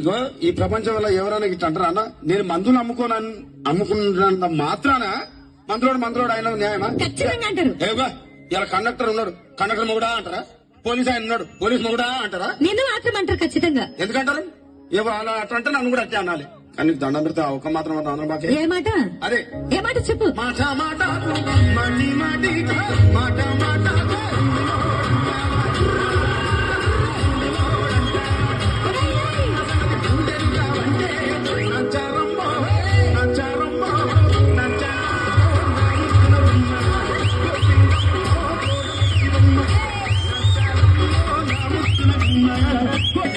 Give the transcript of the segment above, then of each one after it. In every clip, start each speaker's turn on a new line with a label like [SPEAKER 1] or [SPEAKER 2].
[SPEAKER 1] ఇగో ఈ ప్రపంచంలో ఎవరైనా ఇట్లా అంటారా? అన్న నేను మందులు అమ్ముకోను అమ్ముకున్నంత మాత్రాన మందులోడు మందులోడు ఆయన న్యాయమా?
[SPEAKER 2] ఖచ్చితంగా అంటారు.
[SPEAKER 1] ఏవా ఇలా కండక్టర్ ఉన్నాడు. కండక్టర్ మొగుడా అంటారా? పోలీస్ ఆయన ఉన్నాడు. పోలీస్ మొగుడా అంటారా?
[SPEAKER 2] నిన్ను మాత్రం అంటారు ఖచ్చితంగా.
[SPEAKER 1] ఎందుకంటారు? ఏవో అలా అట్లా అంటే నన్ను కూడా అట్టే అనాలి. కానీ దండం పెడితే ఒక్క మాత్రం అందరం బాకే
[SPEAKER 2] ఏ మాట?
[SPEAKER 1] అదే.
[SPEAKER 2] ఏ మాట చెప్పు?
[SPEAKER 1] మాట మాట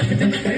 [SPEAKER 1] Thank you.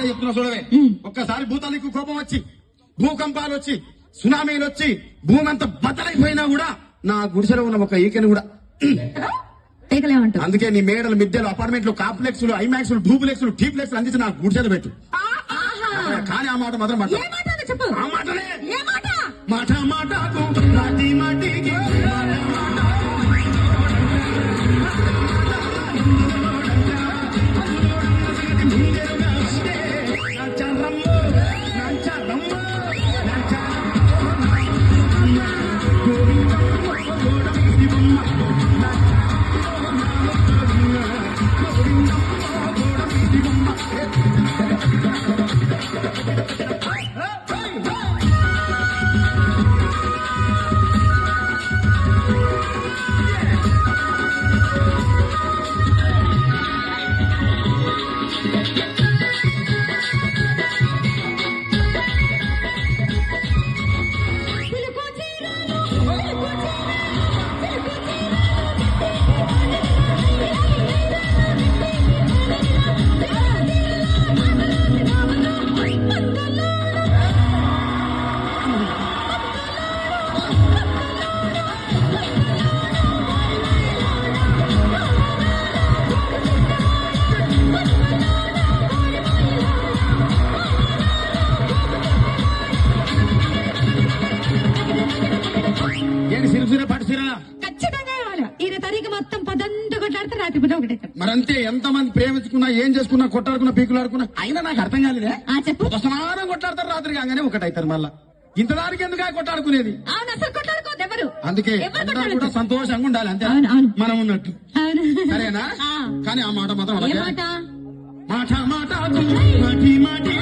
[SPEAKER 1] ఏయ్, ఒక్కటే చెప్తున్నా చూడవే. ఒక్కసారి భూతానికి కోపం వచ్చి భూకంపాలు వచ్చి సునామీలు వచ్చి భూమి అంతా బద్దలైపోయినా కూడా నా గుడిసెలో ఉన్న ఒక ఈకెని కూడా అందుకే నీ మేడలు మిద్దెలు అపార్ట్మెంట్లు కాంప్లెక్స్లు ఐమాక్స్లు డూప్లెక్స్లు టీప్లెక్స్లు అందించి నా గుడిసెలు పెట్టు. కానీ ఆ మాట మాత్రం మాట
[SPEAKER 2] మాట? మాట
[SPEAKER 1] మాట ఏంటి సిరిసిర పాటు సిరనా
[SPEAKER 2] ఖచ్చితంగా ఇవ్వాలి. ఈయన తరీకి మొత్తం పదంతా కొట్లాడితే రాత్రి పూట ఒకటే
[SPEAKER 1] మరంతే ఎంత మంది ప్రేమించుకున్నా ఏం చేసుకున్నా కొట్టాడుకున్నా పీకులాడుకున్నా అయినా నాకు అర్థం కాలేదే?
[SPEAKER 2] ఆ చెప్పు.
[SPEAKER 1] ఒక సమానం కొట్లాడతారు రాత్రి కాగానే ఒకటైతారు మళ్ళా. ఇంత దానికి ఎందుకు ఆ కొట్టాడుకునేది
[SPEAKER 2] అవును అసలు కొట్లాడుకోదు ఎవరు?
[SPEAKER 1] అందుకే
[SPEAKER 2] ఎవరు
[SPEAKER 1] అందరూ కూడా. సంతోషంగా ఉండాలి అంతే?
[SPEAKER 2] అవును, అవును.
[SPEAKER 1] మనం ఉన్నట్టు.
[SPEAKER 2] అవును.
[SPEAKER 1] సరేనా?
[SPEAKER 2] ఆ.
[SPEAKER 1] కానీ ఆ మాట మాత్రం
[SPEAKER 2] ఏ. మాట?
[SPEAKER 1] మాట మాట మాటి మాటి.